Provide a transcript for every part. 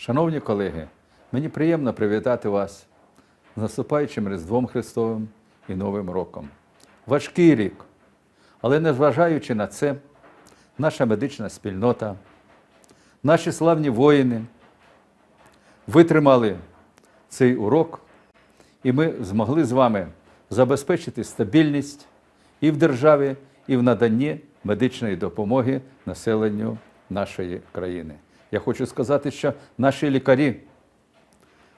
Шановні колеги, мені приємно привітати вас з наступаючим Різдвом Христовим і Новим роком. Важкий рік, але незважаючи на це, наша медична спільнота, наші славні воїни витримали цей урок, і ми змогли з вами забезпечити стабільність і в державі, і в наданні медичної допомоги населенню нашої країни. Я хочу сказати, що наші лікарі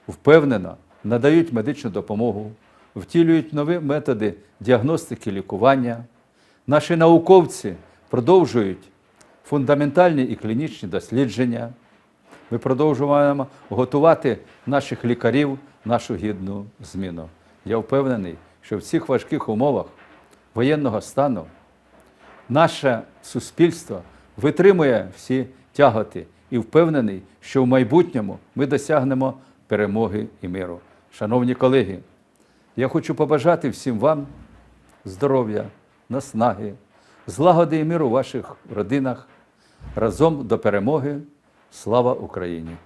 впевнено надають медичну допомогу, втілюють нові методи діагностики лікування. Наші науковці продовжують фундаментальні і клінічні дослідження. Ми продовжуємо готувати наших лікарів нашу гідну зміну. Я впевнений, що в цих важких умовах воєнного стану наше суспільство витримує всі тяготи і впевнений, що в майбутньому ми досягнемо перемоги і миру. Шановні колеги, я хочу побажати всім вам здоров'я, наснаги, злагоди і миру у ваших родинах разом до перемоги. Слава Україні!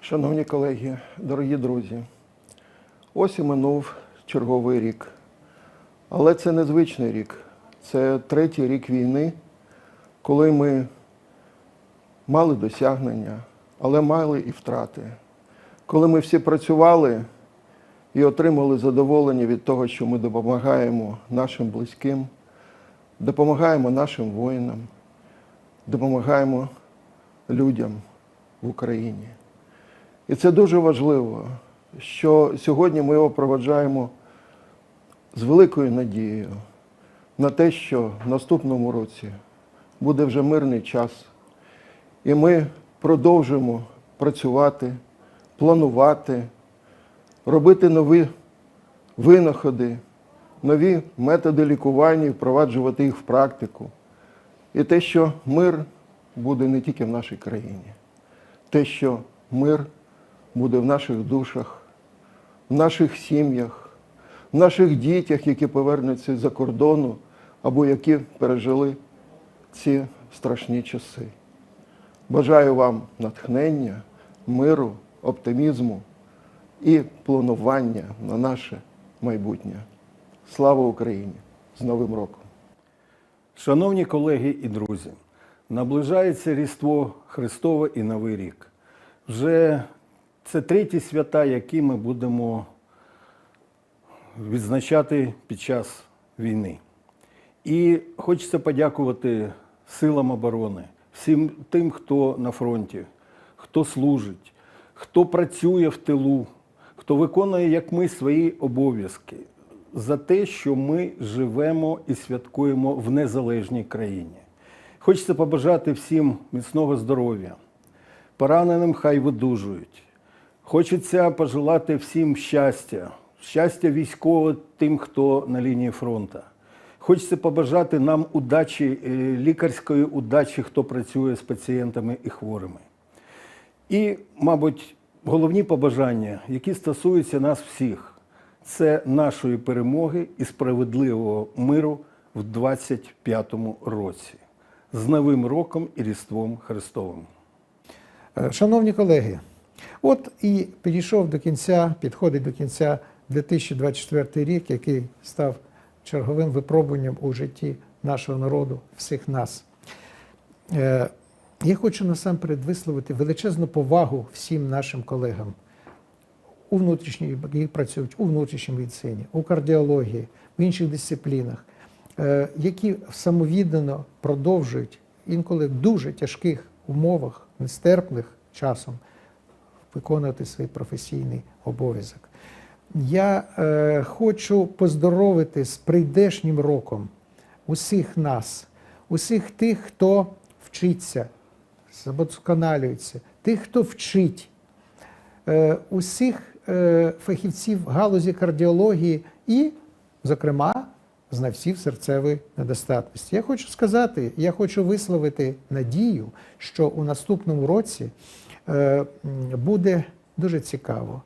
Шановні колеги, дорогі друзі, ось і минув черговий рік. Але це незвичний рік. Це третій рік війни, коли ми мали досягнення, але мали і втрати. Коли ми всі працювали і отримали задоволення від того, що ми допомагаємо нашим близьким, допомагаємо нашим воїнам, допомагаємо людям в Україні. І це дуже важливо, що сьогодні ми його проведжаємо з великою надією на те, що в наступному році буде вже мирний час, і ми продовжуємо працювати, планувати, робити нові винаходи, нові методи лікування і впроваджувати їх в практику. І те, що мир буде не тільки в нашій країні, те, що мир буде в наших душах, в наших сім'ях, в наших дітях, які повернуться з-за кордону або які пережили ці страшні часи. Бажаю вам натхнення, миру, оптимізму і планування на наше майбутнє. Слава Україні! З Новим роком! Шановні колеги і друзі, наближається Різдво Христове і Новий рік. Вже це треті свята, які ми будемо відзначати під час війни. І хочеться подякувати силам оборони, всім тим, хто на фронті, хто служить, хто працює в тилу, хто виконує, як ми, свої обов'язки за те, що ми живемо і святкуємо в незалежній країні. Хочеться побажати всім міцного здоров'я, пораненим хай видужують. Хочеться пожелати всім щастя, щастя військового тим, хто на лінії фронту. Хочеться побажати нам удачі, е, лікарської удачі, хто працює з пацієнтами і хворими. І, мабуть, головні побажання, які стосуються нас всіх, це нашої перемоги і справедливого миру в 25-му році. З Новим роком і Різдвом Христовим. Е, Шановні колеги, от і підійшов до кінця, підходить до кінця 2024 рік, який став черговим випробуванням у житті нашого народу, всіх нас. Е, Я хочу насамперед висловити величезну повагу всім нашим колегам у внутрішній, які працюють у внутрішній медицині, у кардіології, в інших дисциплінах, е, які самовіддано продовжують інколи в дуже тяжких умовах, нестерпних часом, виконувати свій професійний обов'язок. Я е, хочу поздоровити з прийдешнім роком усіх нас, усіх тих, хто вчиться, самодосконалюється, тих, хто вчить, е, усіх е, фахівців галузі кардіології і, зокрема, знавців серцевої недостатності. Я хочу сказати, я хочу висловити надію, що у наступному році е, буде дуже цікаво.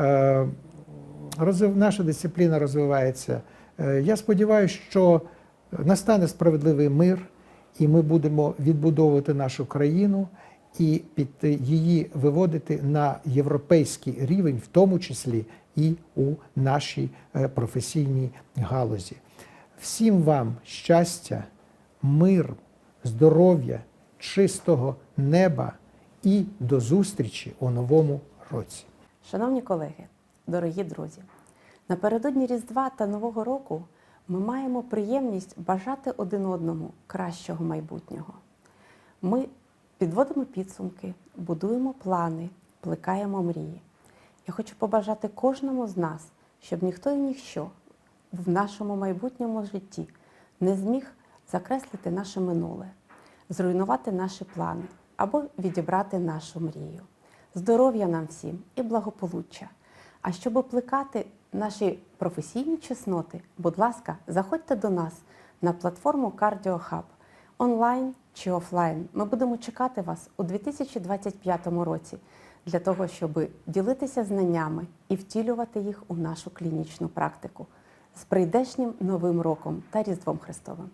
Е, розвив- наша дисципліна розвивається. Е, Я сподіваюся, що настане справедливий мир, і ми будемо відбудовувати нашу країну. і під її виводити на європейський рівень, в тому числі і у нашій е, професійній галузі. Всім вам щастя, мир, здоров'я, чистого неба і до зустрічі у новому році. Шановні колеги, дорогі друзі, напередодні Різдва та Нового року ми маємо приємність бажати один одному кращого майбутнього. Ми підводимо підсумки, будуємо плани, плекаємо мрії. Я хочу побажати кожному з нас, щоб ніхто і ніщо в нашому майбутньому житті не зміг закреслити наше минуле, зруйнувати наші плани або відібрати нашу мрію. Здоров'я нам всім і благополуччя. А щоб плекати наші професійні чесноти, будь ласка, заходьте до нас на платформу CardioHub онлайн чи офлайн. Ми будемо чекати вас у 2025 році для того, щоб ділитися знаннями і втілювати їх у нашу клінічну практику з прийдешнім новим роком та Різдвом Христовим.